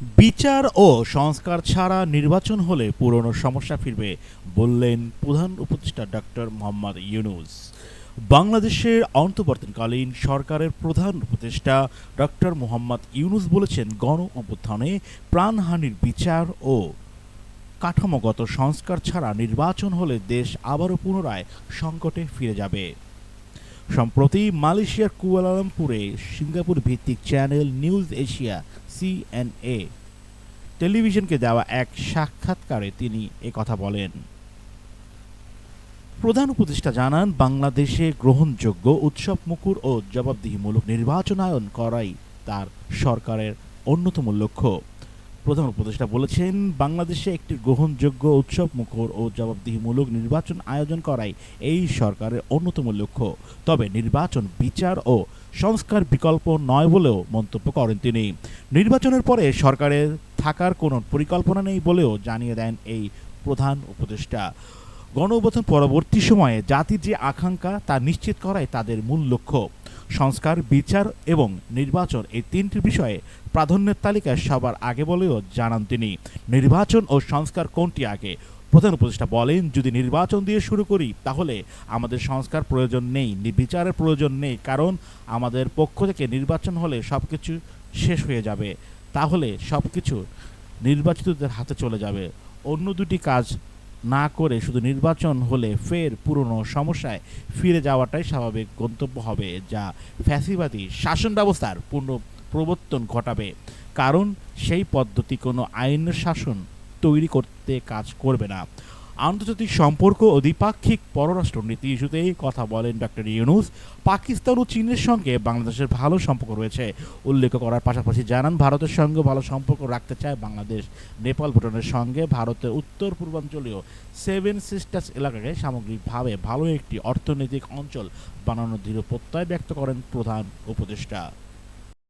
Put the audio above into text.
বিচার ও সংস্কার ছাড়া নির্বাচন হলে পুরনো সমস্যা ফিরবে, বললেন প্রধান উপদেষ্টা ডক্টর মোহাম্মদ ইউনুস। বাংলাদেশের অন্তর্বর্তীকালীন সরকারের প্রধান উপদেষ্টা ডক্টর মোহাম্মদ ইউনুস বলেছেন, গণ অভ্যুত্থানে প্রাণহানির বিচার ও কাঠামোগত সংস্কার ছাড়া নির্বাচন হলে দেশ আবারও পুনরায় সংকটে ফিরে যাবে। সম্প্রতি মালয়েশিয়ার কুয়ালালামপুরে সিঙ্গাপুর ভিত্তিক চ্যানেল নিউজ এশিয়া সিএনএ টেলিভিশনকে দেওয়া এক সাক্ষাৎকারে তিনি কথা বলেন। প্রধান উপদেষ্টা জানান, বাংলাদেশে গ্রহণযোগ্য উৎসব মুকুর ও জবাবদিহিমূলক নির্বাচনায়ন করাই তার সরকারের অন্যতম লক্ষ্য। প্রধান উপদেষ্টা বলেছেন, বাংলাদেশে একটি গ্রহণযোগ্য উৎসব মুখর ও জবাবদিহিমূলক নির্বাচন আয়োজন করাই এই সরকারের অন্যতম লক্ষ্য। তবে নির্বাচন বিচার ও সংস্কার বিকল্প নয় বলেও মন্তব্য করেন তিনি। নির্বাচনের পরে সরকারের থাকার কোনো পরিকল্পনা নেই বলেও জানিয়ে দেন এই প্রধান উপদেষ্টা। গণঅভ্যুত্থান পরবর্তী সময়ে জাতির যে আকাঙ্ক্ষা তা নিশ্চিত করাই তাদের মূল লক্ষ্য। সংস্কার, বিচার এবং নির্বাচন এই তিনটি বিষয়ে প্রাধান্যের তালিকায় সবার আগে বলেও জানান তিনি। নির্বাচন ও সংস্কার কোনটি আগে? প্রধান উপদেষ্টা বলেন, যদি নির্বাচন দিয়ে শুরু করি, তাহলে আমাদের সংস্কার প্রয়োজন নেই বিচারের প্রয়োজন নেই, কারণ আমাদের পক্ষ থেকে নির্বাচন হলে সব কিছু শেষ হয়ে যাবে। তাহলে সব কিছু নির্বাচিতদের হাতে চলে যাবে। অন্য দুটি কাজ না করে শুধু নির্বাচন হলে ফের পুরনো সমস্যায় ফিরে যাওয়াটাই স্বাভাবিক গন্তব্য হবে, যা ফ্যাসিবাদী শাসন ব্যবস্থার পূর্ণ প্রবর্তন ঘটাবে। কারণ সেই পদ্ধতি কোনো আইন শাসন তৈরি করতে কাজ করবে না। আন্তর্জাতিক সম্পর্ক ও দ্বিপাক্ষিক পররাষ্ট্রনীতি ইস্যুতে কথা বলেন ডক্টর ইউনুস। পাকিস্তান ও চীনের সঙ্গে বাংলাদেশের ভালো সম্পর্ক রয়েছে। উল্লেখ করার পাশাপাশি জানান, ভারতের সঙ্গে ভালো সম্পর্ক রাখতে চায় বাংলাদেশ। নেপাল ভুটানের সঙ্গে ভারতের উত্তর পূর্বাঞ্চলীয় সেভেন সিস্টার্স এলাকাকে সামগ্রিকভাবে ভালো একটি অর্থনৈতিক অঞ্চল বানানোর দৃঢ় প্রত্যয় ব্যক্ত করেন প্রধান উপদেষ্টা।